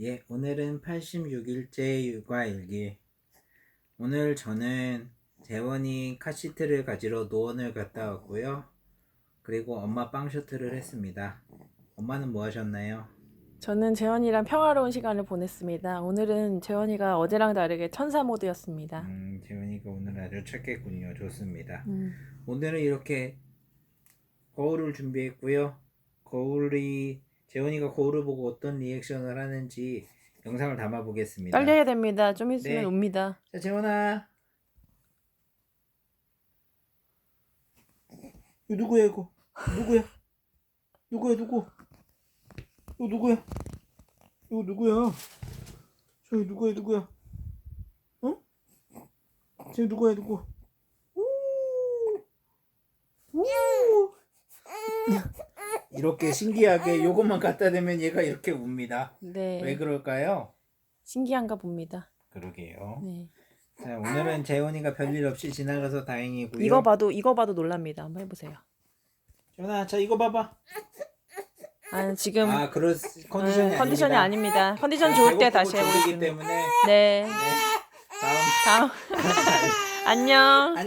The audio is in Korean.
예, 오늘은 86일째 육아일기. 오늘 저는 재원이 카시트를 가지러 노원을 갔다 왔고요. 그리고 엄마 빵 셔틀을 했습니다. 엄마는 뭐 하셨나요? 저는 재원이랑 평화로운 시간을 보냈습니다. 오늘은 재원이가 어제랑 다르게 천사 모드였습니다. 음, 재원이가 오늘 아주 착했군요. 좋습니다. 음, 오늘은 이렇게 거울을 준비했고요. 거울이 재원이가 거울을 보고 어떤 리액션을 하는지 영상을 담아 보겠습니다. 떨려야 됩니다. 좀 있으면 네. 옵니다. 자, 재원아. 이거 누구야 이거? 누구야? 누구야 누구? 이거 누구야? 이거 누구야? 저기 누구야 누구야? 어? 저기 누구야 누구? 우! 우! 이렇게 신기하게 요것만 갖다 대면 얘가 이렇게 웁니다. 네. 왜 그럴까요? 신기한가 봅니다. 그러게요. 네. 자, 오늘은 재원이가 별일 없이 지나가서 다행이고요. 이거 봐도 이거 봐도 놀랍니다. 한번 해보세요. 재원아, 자 이거 봐봐. 아 지금 아, 그럴 수- 컨디션이 음, 컨디션이 아닙니다. 아닙니다. 컨디션 좋을 때 다시 해보겠습니다. 때문에 네. 네, 다음 다음 안녕.